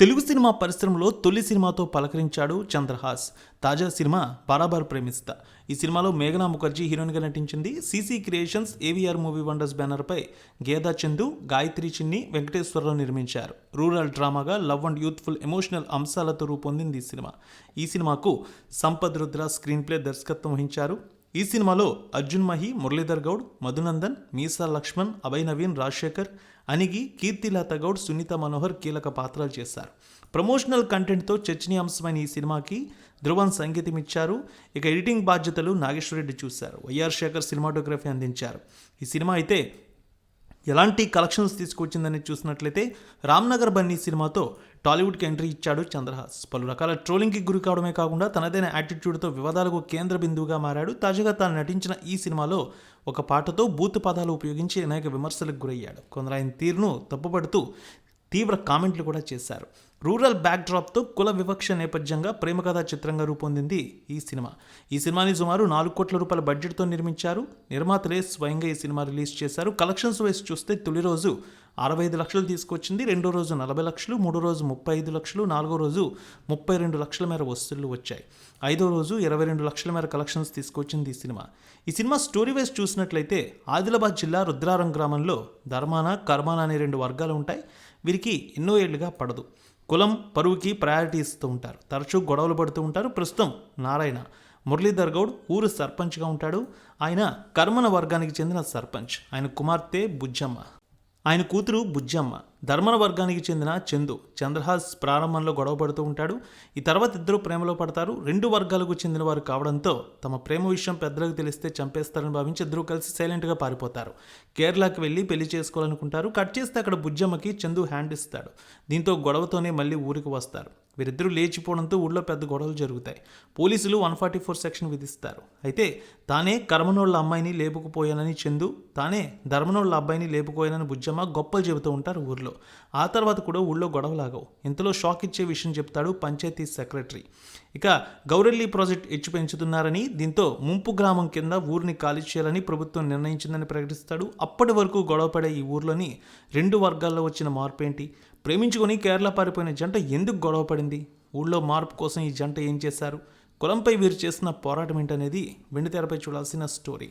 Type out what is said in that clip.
Telugu cinema పరిశ్రమలో తొలి సినిమాతో పలకరించాడు చంద్రహాస్. తాజా సినిమా బారాబార్ ప్రేమిస్తా. ఈ సినిమాలో మేఘనా ముఖర్జీ హీరోయిన్గా నటించింది CC creations AVR movie wonders బ్యానర్పై గేదా చందు గాయత్రి చిన్ని వెంకటేశ్వరరావు నిర్మించారు. రూరల్ డ్రామాగా లవ్ అండ్ యూత్ఫుల్ ఎమోషనల్ అంశాలతో రూపొందింది ఈ సినిమా. ఈ సినిమాకు సంపద్ రుద్ర స్క్రీన్ ప్లే దర్శకత్వం వహించారు. ఈ సినిమాలో అర్జున్ మహి మురళీధర్ గౌడ్ మధునందన్ మీసా లక్ష్మణ్ అభయ్ నవీన్ రాజశేఖర్ అనిగి కీర్తిలత గౌడ్ సునీత మనోహర్ కీలక పాత్రలు చేశారు. ప్రమోషనల్ కంటెంట్తో చర్చనీయాంశమైన ఈ సినిమాకి ధ్రువన్ సంగీతం ఇచ్చారు ఇక ఎడిటింగ్ బాధ్యతలు నాగేశ్వరరెడ్డి చూశారు. వైఆర్ శేఖర్ సినిమాటోగ్రఫీ అందించారు. ఈ సినిమా అయితే ఎలాంటి కలెక్షన్స్ తీసుకొచ్చిందని చూసినట్లయితే రామ్నగర్ బన్నీ సినిమాతో టాలీవుడ్కి ఎంట్రీ ఇచ్చాడు చంద్రహాస్. పలు రకాల ట్రోలింగ్కి గురి కావడమే కాకుండా తనదైన యాటిట్యూడ్తో వివాదాలకు కేంద్ర బిందువుగా మారాడు. తాజాగా తాను నటించిన ఈ సినిమాలో ఒక పాటతో బూత్ పదాలు ఉపయోగించి అనేక విమర్శలకు గురయ్యాడు. కొందరు ఆయన తీరును తప్పుపడుతూ తీవ్ర కామెంట్లు కూడా చేశారు. రూరల్ బ్యాక్డ్రాప్తో కుల వివక్ష నేపథ్యంగా ప్రేమ కథా చిత్రంగా రూపొందింది ఈ సినిమా. ఈ సినిమాని సుమారు నాలుగు కోట్ల రూపాయల బడ్జెట్తో నిర్మించారు. నిర్మాతలే స్వయంగా ఈ సినిమా రిలీజ్ చేశారు. కలెక్షన్స్ వైస్ చూస్తే తొలి రోజు అరవై ఐదు లక్షలు తీసుకొచ్చింది. రెండో రోజు నలభై లక్షలు మూడో రోజు ముప్పై ఐదు లక్షలు నాలుగో రోజు ముప్పై రెండు లక్షల మేర వసూళ్ళు వచ్చాయి. ఐదో రోజు ఇరవై రెండు లక్షల మేర కలెక్షన్స్ తీసుకొచ్చింది ఈ సినిమా. ఈ సినిమా స్టోరీ వైస్ చూసినట్లయితే ఆదిలాబాద్ జిల్లా రుద్రారం గ్రామంలో ధర్మాన కర్మాన అనే రెండు వర్గాలు ఉంటాయి. వీరికి ఎన్నో ఏళ్ళుగా పడదు. కులం పరువుకి ప్రయారిటీ ఇస్తూ ఉంటారు. తరచూ గొడవలు పడుతూ ఉంటారు. ప్రస్తుతం నారాయణ మురళీధర్ గౌడ్ ఊరు సర్పంచ్గా ఉంటాడు. ఆయన కర్మన వర్గానికి చెందిన సర్పంచ్. ఆయన కుమార్తె బుజ్జమ్మ. ఆయన కూతురు బుజ్జమ్మ. ధర్మన వర్గానికి చెందిన చందు చంద్రహాస్ ప్రారంభంలో గొడవ పడుతూ ఉంటాడు. ఈ తర్వాత ఇద్దరు ప్రేమలో పడతారు. రెండు వర్గాలకు చెందిన వారు కావడంతో తమ ప్రేమ విషయం పెద్దలకు తెలిస్తే చంపేస్తారని భావించి ఇద్దరు కలిసి సైలెంట్గా పారిపోతారు. కేరళకి వెళ్ళి పెళ్ళి చేసుకోవాలనుకుంటారు. కట్ చేస్తే అక్కడ బుజ్జమ్మకి చందు హ్యాండ్ ఇస్తాడు. దీంతో గొడవతోనే మళ్ళీ ఊరికి వస్తారు. వీరిద్దరూ లేచిపోవడంతో ఊళ్ళో పెద్ద గొడవలు జరుగుతాయి. పోలీసులు వన్ ఫార్టీ ఫోర్ సెక్షన్ విధిస్తారు. అయితే తానే కర్మనోళ్ళ అమ్మాయిని లేపుకుపోయానని చందు తానే ధర్మనోళ్ళ అబ్బాయిని లేపుకోయానని బుజ్జమ్మ గొప్పలు చెబుతూ ఉంటారు ఊర్లో. ఆ తర్వాత కూడా ఊళ్ళో గొడవలాగవు ఇంతలో షాక్ ఇచ్చే విషయం చెప్తాడు పంచాయతీ సెక్రటరీ. ఇక గౌరెల్లి ప్రాజెక్ట్ ఎచ్చు పెంచుతున్నారని దీంతో ముంపు గ్రామం కింద ఊరిని ఖాళీ చేయాలని ప్రభుత్వం నిర్ణయించిందని ప్రకటిస్తాడు. అప్పటి వరకు గొడవపడే ఈ ఊర్లోని రెండు వర్గాల్లో వచ్చిన మార్పు ఏంటి ప్రేమించుకొని కేరళ పారిపోయిన జంట ఎందుకు గొడవపడింది ఊళ్ళో మార్పు కోసం ఈ జంట ఏం చేశారు? కులంపై వీరు చేసిన పోరాటం ఏంటనేది వెండితెరపై చూడాల్సిన స్టోరీ.